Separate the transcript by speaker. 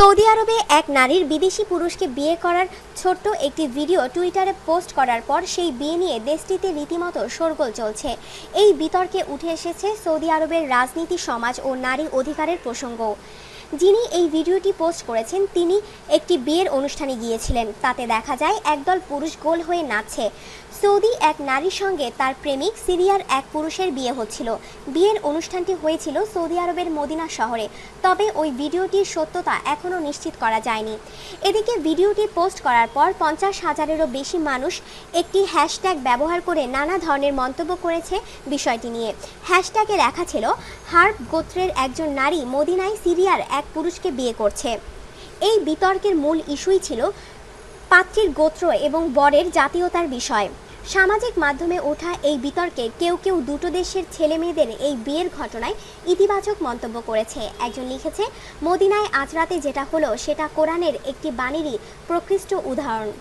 Speaker 1: Saudi আরবে এক নারীর বিদেশি পুরুষকে বিয়ে করার ছোট্ট একটি ভিডিও টুইটারে পোস্ট করার পর সেই বিয়ে নিয়ে দেশটিতে রীতিমতো শোরগোল চলছে। এই বিতর্কে উঠে এসেছে সৌদি আরবের রাজনীতি, সমাজ ও নারী অধিকারের প্রসঙ্গ। যিনি এই ভিডিওটি পোস্ট করেছেন, তিনি একটি বিয়ের অনুষ্ঠানে গিয়েছিলেন। তাতে দেখা যায়, একদল পুরুষ গোল হয়ে নাচছে। সৌদি এক নারীর সঙ্গে তার প্রেমিক, সিরিয়ার এক পুরুষের বিয়ে হচ্ছিল। বিয়ের অনুষ্ঠানটি হয়েছিল সৌদি আরবের মদিনা শহরে। তবে ওই ভিডিওটির সত্যতা এখনও নিশ্চিত করা যায়নি। এদিকে ভিডিওটি পোস্ট করার পর পঞ্চাশ হাজারেরও বেশি মানুষ একটি হ্যাশট্যাগ ব্যবহার করে নানা ধরনের মন্তব্য করেছে বিষয়টি নিয়ে। হ্যাশট্যাগে লেখা ছিল হার্ব গোত্রের একজন নারী মদিনায় সিরিয়ার এক পুরুষকে বিয়ে করছে। এই বিতর্কের মূল ইস্যুই ছিল পাত্রীর গোত্র এবং বরের জাতীয়তার বিষয়। সামাজিক মাধ্যমে ওঠা এই বিতর্কে কেউ কেউ দুটো দেশের ছেলে মেয়েদের এই বিয়ের ঘটনায় ইতিবাচক মন্তব্য করেছে। একজন লিখেছে, মদিনায় আজ রাতে যেটা হলো সেটা কোরআনের একটি বাণীরই প্রকৃষ্ট উদাহরণ।